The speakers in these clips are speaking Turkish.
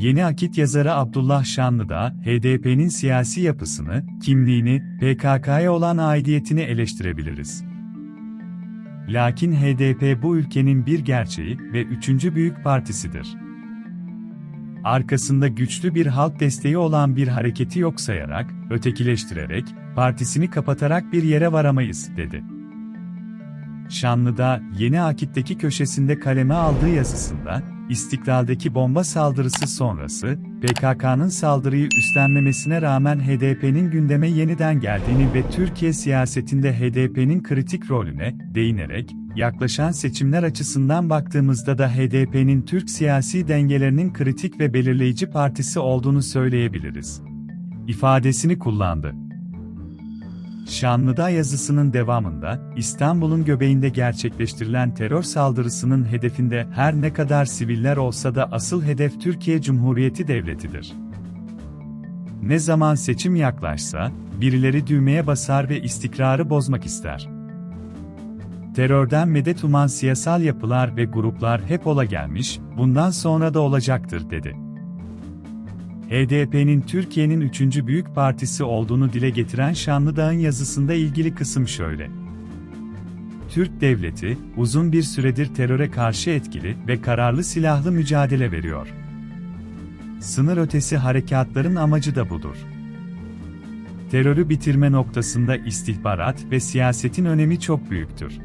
Yeni Akit yazarı Abdullah Şanlı da HDP'nin siyasi yapısını, kimliğini, PKK'ya olan aidiyetini eleştirebiliriz. Lakin HDP bu ülkenin bir gerçeği ve üçüncü büyük partisidir. Arkasında güçlü bir halk desteği olan bir hareketi yok sayarak, ötekileştirerek, partisini kapatarak bir yere varamayız, dedi. Şanlı'da Yeni Akit'teki köşesinde kaleme aldığı yazısında, İstiklal'deki bomba saldırısı sonrası, PKK'nın saldırıyı üstlenmemesine rağmen HDP'nin gündeme yeniden geldiğini ve Türkiye siyasetinde HDP'nin kritik rolüne değinerek, yaklaşan seçimler açısından baktığımızda da HDP'nin Türk siyasi dengelerinin kritik ve belirleyici partisi olduğunu söyleyebiliriz. ifadesini kullandı. Şanlı'da yazısının devamında, İstanbul'un göbeğinde gerçekleştirilen terör saldırısının hedefinde her ne kadar siviller olsa da asıl hedef Türkiye Cumhuriyeti Devleti'dir. Ne zaman seçim yaklaşsa, birileri düğmeye basar ve istikrarı bozmak ister. Terörden medet uman siyasal yapılar ve gruplar hep ola gelmiş, bundan sonra da olacaktır, dedi. HDP'nin Türkiye'nin üçüncü büyük partisi olduğunu dile getiren Şanlıdağ'ın yazısında ilgili kısım şöyle. Türk devleti, uzun bir süredir teröre karşı etkili ve kararlı silahlı mücadele veriyor. Sınır ötesi harekatların amacı da budur. Terörü bitirme noktasında istihbarat ve siyasetin önemi çok büyüktür.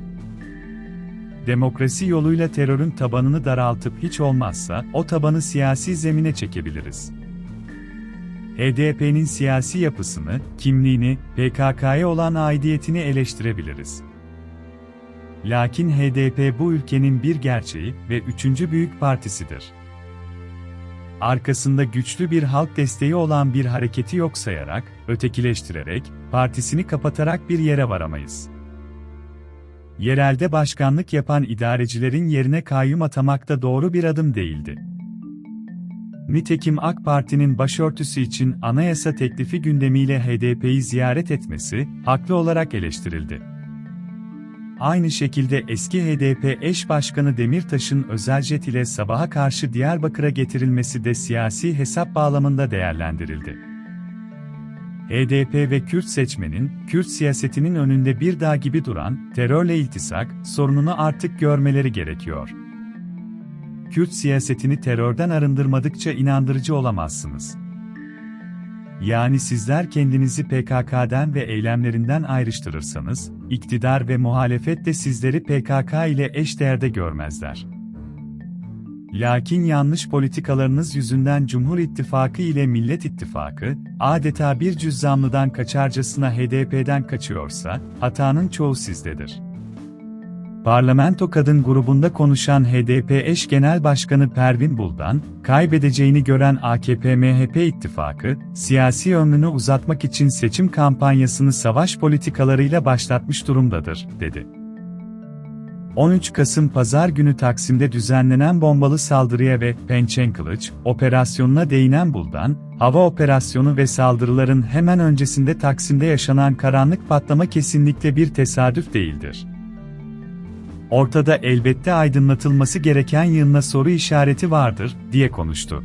Demokrasi yoluyla terörün tabanını daraltıp hiç olmazsa o tabanı siyasi zemine çekebiliriz. HDP'nin siyasi yapısını, kimliğini, PKK'ya olan aidiyetini eleştirebiliriz. Lakin HDP bu ülkenin bir gerçeği ve üçüncü büyük partisidir. Arkasında güçlü bir halk desteği olan bir hareketi yok sayarak, ötekileştirerek, partisini kapatarak bir yere varamayız. Yerelde başkanlık yapan idarecilerin yerine kayyum atamak da doğru bir adım değildi. Nitekim AK Parti'nin başörtüsü için anayasa teklifi gündemiyle HDP'yi ziyaret etmesi, haklı olarak eleştirildi. Aynı şekilde eski HDP eş başkanı Demirtaş'ın özel jet ile sabaha karşı Diyarbakır'a getirilmesi de siyasi hesap bağlamında değerlendirildi. HDP ve Kürt seçmenin, Kürt siyasetinin önünde bir dağ gibi duran, terörle iltisak, sorununu artık görmeleri gerekiyor. Kürt siyasetini terörden arındırmadıkça inandırıcı olamazsınız. Yani sizler kendinizi PKK'den ve eylemlerinden ayrıştırırsanız, iktidar ve muhalefet de sizleri PKK ile eşdeğerde görmezler. Lakin yanlış politikalarınız yüzünden Cumhur İttifakı ile Millet İttifakı, adeta bir cüzzamlıdan kaçarcasına HDP'den kaçıyorsa, hatanın çoğu sizdedir. Parlamento Kadın grubunda konuşan HDP eş genel başkanı Pervin Buldan, kaybedeceğini gören AKP-MHP ittifakı, siyasi ömrünü uzatmak için seçim kampanyasını savaş politikalarıyla başlatmış durumdadır, dedi. 13 Kasım Pazar günü Taksim'de düzenlenen bombalı saldırıya ve Pençen Kılıç operasyonuna değinen Buldan, hava operasyonu ve saldırıların hemen öncesinde Taksim'de yaşanan karanlık patlama kesinlikle bir tesadüf değildir ortada elbette aydınlatılması gereken yığınla soru işareti vardır, diye konuştu.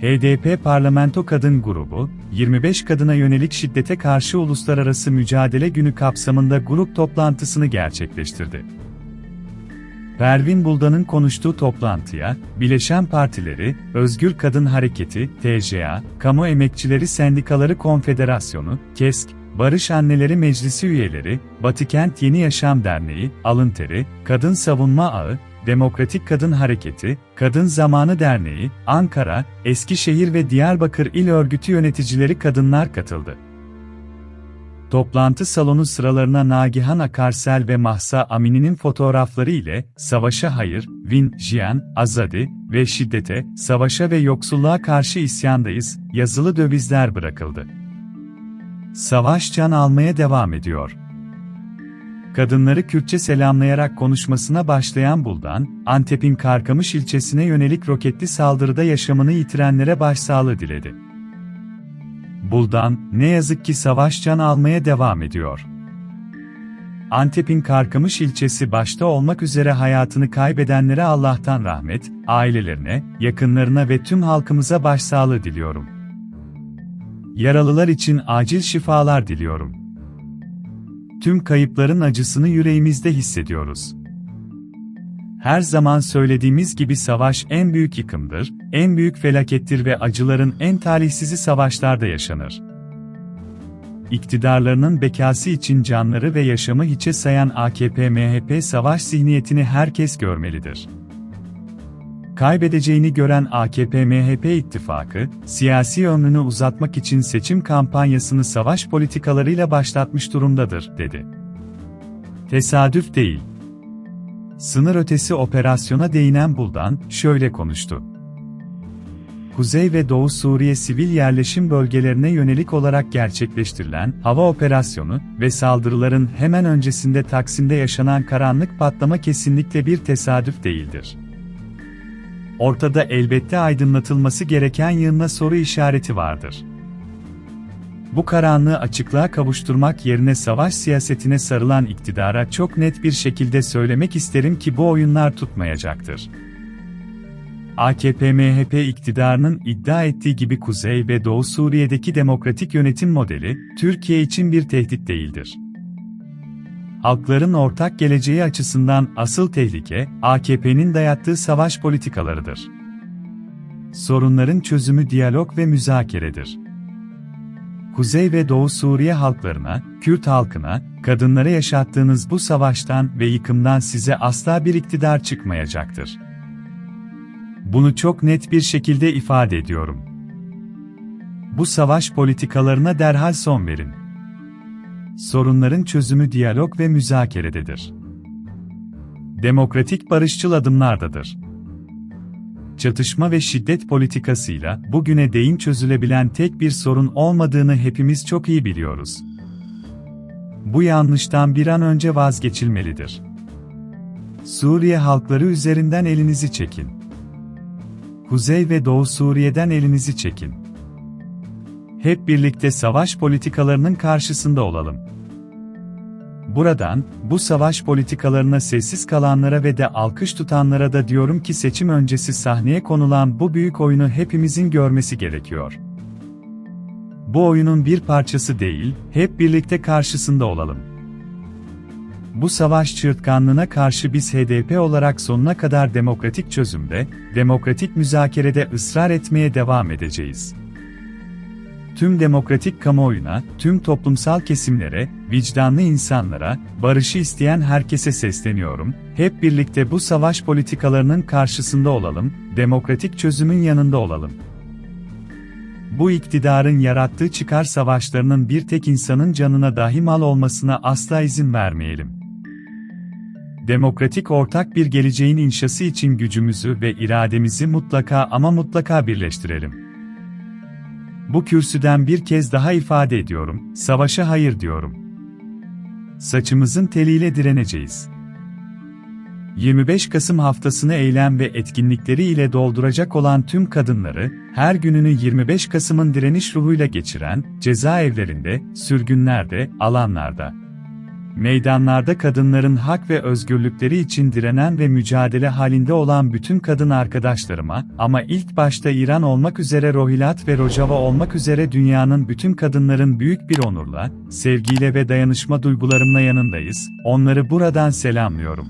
HDP Parlamento Kadın Grubu, 25 kadına yönelik şiddete karşı Uluslararası Mücadele Günü kapsamında grup toplantısını gerçekleştirdi. Pervin Buldan'ın konuştuğu toplantıya, Bileşen Partileri, Özgür Kadın Hareketi, TCA, Kamu Emekçileri Sendikaları Konfederasyonu, KESK, Barış Anneleri Meclisi üyeleri, Batıkent Yeni Yaşam Derneği, Alınteri, Kadın Savunma Ağı, Demokratik Kadın Hareketi, Kadın Zamanı Derneği, Ankara, Eskişehir ve Diyarbakır İl Örgütü yöneticileri kadınlar katıldı. Toplantı salonu sıralarına Nagihan Akarsel ve Mahsa Amini'nin fotoğrafları ile Savaşa Hayır, Vin, Jian, Azadi ve Şiddete, Savaşa ve Yoksulluğa Karşı isyandayız yazılı dövizler bırakıldı. Savaş can almaya devam ediyor. Kadınları Kürtçe selamlayarak konuşmasına başlayan Buldan, Antep'in Karkamış ilçesine yönelik roketli saldırıda yaşamını yitirenlere başsağlığı diledi. Buldan, ne yazık ki savaş can almaya devam ediyor. Antep'in Karkamış ilçesi başta olmak üzere hayatını kaybedenlere Allah'tan rahmet, ailelerine, yakınlarına ve tüm halkımıza başsağlığı diliyorum. Yaralılar için acil şifalar diliyorum. Tüm kayıpların acısını yüreğimizde hissediyoruz. Her zaman söylediğimiz gibi savaş en büyük yıkımdır, en büyük felakettir ve acıların en talihsizi savaşlarda yaşanır. İktidarlarının bekası için canları ve yaşamı hiçe sayan AKP-MHP savaş zihniyetini herkes görmelidir. Kaybedeceğini gören AKP-MHP ittifakı, siyasi ömrünü uzatmak için seçim kampanyasını savaş politikalarıyla başlatmış durumdadır, dedi. Tesadüf değil. Sınır ötesi operasyona değinen Buldan, şöyle konuştu. Kuzey ve Doğu Suriye sivil yerleşim bölgelerine yönelik olarak gerçekleştirilen hava operasyonu ve saldırıların hemen öncesinde Taksim'de yaşanan karanlık patlama kesinlikle bir tesadüf değildir. Ortada elbette aydınlatılması gereken yığınla soru işareti vardır. Bu karanlığı açıklığa kavuşturmak yerine savaş siyasetine sarılan iktidara çok net bir şekilde söylemek isterim ki bu oyunlar tutmayacaktır. AKP-MHP iktidarının iddia ettiği gibi Kuzey ve Doğu Suriye'deki demokratik yönetim modeli, Türkiye için bir tehdit değildir. Halkların ortak geleceği açısından asıl tehlike, AKP'nin dayattığı savaş politikalarıdır. Sorunların çözümü diyalog ve müzakeredir. Kuzey ve Doğu Suriye halklarına, Kürt halkına, kadınlara yaşattığınız bu savaştan ve yıkımdan size asla bir iktidar çıkmayacaktır. Bunu çok net bir şekilde ifade ediyorum. Bu savaş politikalarına derhal son verin. Sorunların çözümü diyalog ve müzakerededir. Demokratik barışçıl adımlardadır. Çatışma ve şiddet politikasıyla bugüne değin çözülebilen tek bir sorun olmadığını hepimiz çok iyi biliyoruz. Bu yanlıştan bir an önce vazgeçilmelidir. Suriye halkları üzerinden elinizi çekin. Kuzey ve Doğu Suriye'den elinizi çekin. Hep birlikte savaş politikalarının karşısında olalım. Buradan, bu savaş politikalarına sessiz kalanlara ve de alkış tutanlara da diyorum ki seçim öncesi sahneye konulan bu büyük oyunu hepimizin görmesi gerekiyor. Bu oyunun bir parçası değil, hep birlikte karşısında olalım. Bu savaş çırtkanlığına karşı biz HDP olarak sonuna kadar demokratik çözümde, demokratik müzakerede ısrar etmeye devam edeceğiz. Tüm demokratik kamuoyuna, tüm toplumsal kesimlere, vicdanlı insanlara, barışı isteyen herkese sesleniyorum. Hep birlikte bu savaş politikalarının karşısında olalım, demokratik çözümün yanında olalım. Bu iktidarın yarattığı çıkar savaşlarının bir tek insanın canına dahi mal olmasına asla izin vermeyelim demokratik ortak bir geleceğin inşası için gücümüzü ve irademizi mutlaka ama mutlaka birleştirelim. Bu kürsüden bir kez daha ifade ediyorum, savaşa hayır diyorum. Saçımızın teliyle direneceğiz. 25 Kasım haftasını eylem ve etkinlikleri ile dolduracak olan tüm kadınları, her gününü 25 Kasım'ın direniş ruhuyla geçiren, cezaevlerinde, sürgünlerde, alanlarda, Meydanlarda kadınların hak ve özgürlükleri için direnen ve mücadele halinde olan bütün kadın arkadaşlarıma, ama ilk başta İran olmak üzere Rohilat ve Rojava olmak üzere dünyanın bütün kadınların büyük bir onurla, sevgiyle ve dayanışma duygularımla yanındayız, onları buradan selamlıyorum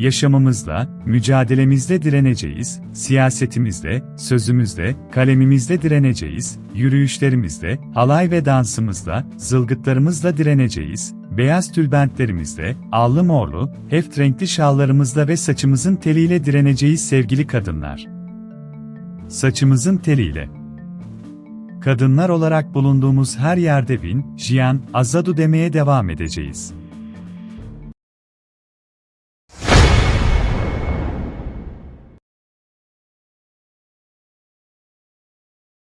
yaşamımızla, mücadelemizle direneceğiz, siyasetimizle, sözümüzle, kalemimizle direneceğiz, yürüyüşlerimizle, halay ve dansımızla, zılgıtlarımızla direneceğiz, beyaz tülbentlerimizle, allı morlu, heft renkli şallarımızla ve saçımızın teliyle direneceğiz sevgili kadınlar. Saçımızın teliyle. Kadınlar olarak bulunduğumuz her yerde bin, jiyan, azadu demeye devam edeceğiz.